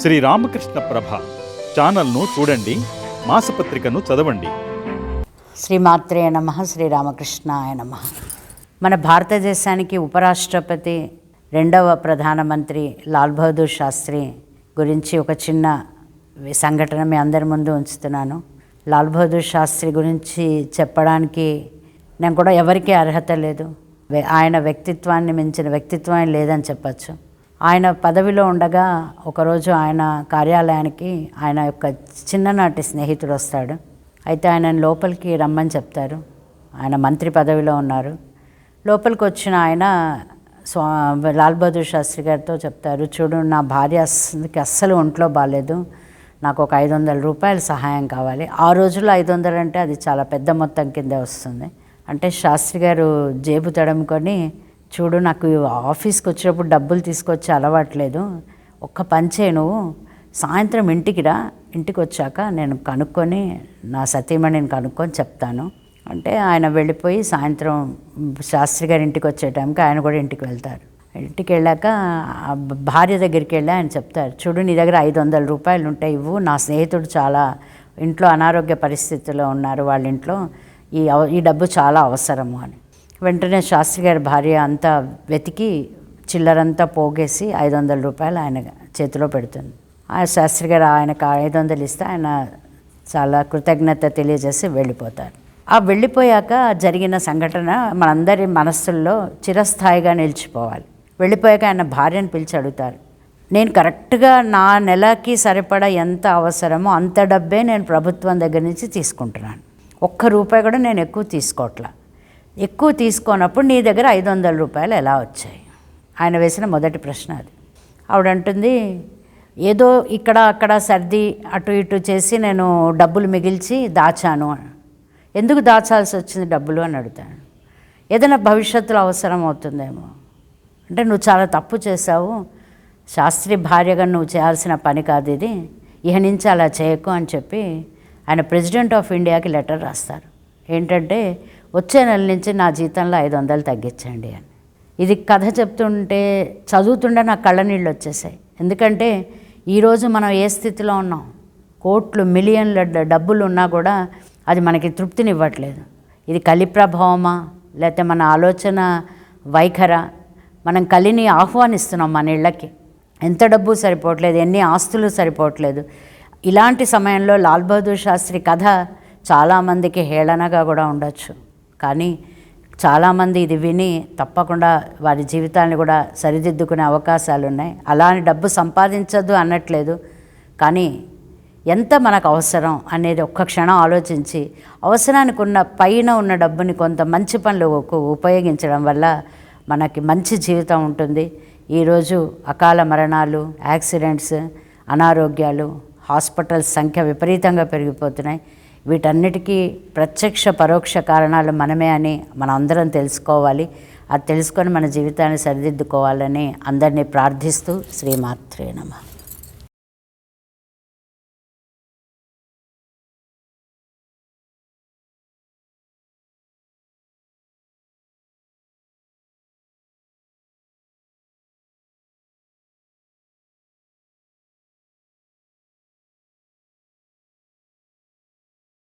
శ్రీ రామకృష్ణ ప్రభ ఛానల్ను చూడండి మాసపత్రికను చదవండి. శ్రీమాత్రే నమ శ్రీరామకృష్ణాయ నమ. మన భారతదేశానికి ఉపరాష్ట్రపతి రెండవ ప్రధానమంత్రి లాల్ బహదూర్ శాస్త్రి గురించి ఒక చిన్న సంఘటన మీ అందరి ముందు ఉంచుతున్నాను. లాల్ బహదూర్ శాస్త్రి గురించి చెప్పడానికి నేను కూడా ఎవరికీ అర్హత లేదు. ఆయన వ్యక్తిత్వాన్ని మించిన వ్యక్తిత్వం లేదని చెప్పచ్చు. ఆయన పదవిలో ఉండగా ఒకరోజు ఆయన కార్యాలయానికి ఆయన యొక్క చిన్ననాటి స్నేహితుడు వస్తాడు. అయితే ఆయనను లోపలికి రమ్మని చెప్తారు. ఆయన మంత్రి పదవిలో ఉన్నారు. లోపలికి వచ్చిన ఆయన స్వా లాల్ బహదూర్ శాస్త్రి గారితో చెప్తారు చూడు నా భార్య అస్సలకి అస్సలు ఒంట్లో బాగాలేదు నాకు ఒక ఐదు వందల రూపాయల సహాయం కావాలి. ఆ రోజుల్లో ఐదు వందలు అంటే అది చాలా పెద్ద మొత్తం కిందే వస్తుంది. అంటే శాస్త్రి గారు జేబు తడుముకొని చూడు నాకు ఆఫీస్కి వచ్చినప్పుడు డబ్బులు తీసుకొచ్చి అలవాట్లేదు. ఒక్క పని చేయి నువ్వు. సాయంత్రం ఇంటికి రా. ఇంటికి వచ్చాక నేను కనుక్కొని నా సతీమణిని కనుక్కొని చెప్తాను. అంటే ఆయన వెళ్ళిపోయి సాయంత్రం శాస్త్రి గారి ఇంటికి వచ్చే టైంకి ఆయన కూడా ఇంటికి వెళ్తారు. ఇంటికి వెళ్ళాక భార్య దగ్గరికి వెళ్ళి ఆయన చెప్తారు. చూడు నీ దగ్గర ఐదు వందల రూపాయలు ఉంటాయి ఇవ్వు. నా స్నేహితుడు చాలా ఇంట్లో అనారోగ్య పరిస్థితిలో ఉన్నారు వాళ్ళ ఇంట్లో. ఈ అవ- ఈ డబ్బు చాలా అవసరము అని. వెంటనే శాస్త్రి గారి భార్య అంతా వెతికి చిల్లరంతా పోగేసి ఐదు వందల రూపాయలు ఆయన చేతిలో పెడుతుంది. ఆ శాస్త్రి గారు ఆయనకు ఐదు వందలు ఇస్తే ఆయన చాలా కృతజ్ఞత తెలియజేసి వెళ్ళిపోతారు. ఆ వెళ్ళిపోయాక జరిగిన సంఘటన మనందరి మనస్సుల్లో చిరస్థాయిగా నిలిచిపోవాలి. వెళ్ళిపోయాక ఆయన భార్యను పిలిచి అడుగుతారు నేను కరెక్ట్గా నా నెలకి సరిపడా ఎంత అవసరమో అంత డబ్బే నేను ప్రభుత్వం దగ్గర నుంచి తీసుకుంటున్నాను. ఒక్క రూపాయి కూడా నేను ఎక్కువ తీసుకోవట్లా ఎక్కువ తీసుకోనప్పుడు నీ దగ్గర ఐదు వందల రూపాయలు ఎలా వచ్చాయి? ఆయన వేసిన మొదటి ప్రశ్న అది. ఆవిడంటుంది ఏదో ఇక్కడ అక్కడ సర్ది అటు ఇటు చేసి నేను డబ్బులు మిగిల్చి దాచాను. ఎందుకు దాచాల్సి వచ్చింది డబ్బులు? అని అడుగుతాను ఏదైనా భవిష్యత్తులో అవసరం అవుతుందేమో. అంటే నువ్వు చాలా తప్పు చేశావు. శాస్త్రి భార్యగా నువ్వు చేయాల్సిన పని కాదు ఇది. ఇహ నుంచి అలా చేయకు అని చెప్పి ఆయన ప్రెసిడెంట్ ఆఫ్ ఇండియాకి లెటర్ రాస్తారు. ఏంటంటే వచ్చే నెల నుంచి నా జీతంలో ఐదు వందలు తగ్గించండి అని. ఇది కథ చెప్తుంటే చదువుతుండే నాకు కళ్ళ నీళ్ళు వచ్చేసాయి. ఎందుకంటే ఈరోజు మనం ఏ స్థితిలో ఉన్నాం? కోట్లు మిలియన్ల డబ్బులు ఉన్నా కూడా అది మనకి తృప్తినివ్వట్లేదు. ఇది కలి ప్రభావమా? లేకపోతే మన ఆలోచన వైఖర? మనం కలిని ఆహ్వానిస్తున్నాం మన ఇళ్ళకి. ఎంత డబ్బు సరిపోవట్లేదు? ఎన్ని ఆస్తులు సరిపోవట్లేదు? ఇలాంటి సమయంలో లాల్ బహదూర్ శాస్త్రి కథ చాలామందికి హేళనగా కూడా ఉండొచ్చు. కానీ చాలామంది ఇది విని తప్పకుండా వారి జీవితాన్ని కూడా సరిదిద్దుకునే అవకాశాలు ఉన్నాయి అలా అని డబ్బు సంపాదించద్దు అనట్లేదు. కానీ ఎంత మనకు అవసరం అనేది ఒక్క క్షణం ఆలోచించి అవసరానికి ఉన్న పైన ఉన్న డబ్బుని కొంత మంచి పనులకు ఉపయోగించడం వల్ల మనకి మంచి జీవితం ఉంటుంది. ఈరోజు అకాల మరణాలు యాక్సిడెంట్స్ అనారోగ్యాలు హాస్పిటల్స్ సంఖ్య విపరీతంగా పెరిగిపోతున్నాయి. వీటన్నిటికీ ప్రత్యక్ష పరోక్ష కారణాలు మనమే అని మనం అందరం తెలుసుకోవాలి. అది తెలుసుకొని మన జీవితాన్ని సరిదిద్దుకోవాలని అందరినీ ప్రార్థిస్తూ శ్రీమాత్రే నమ.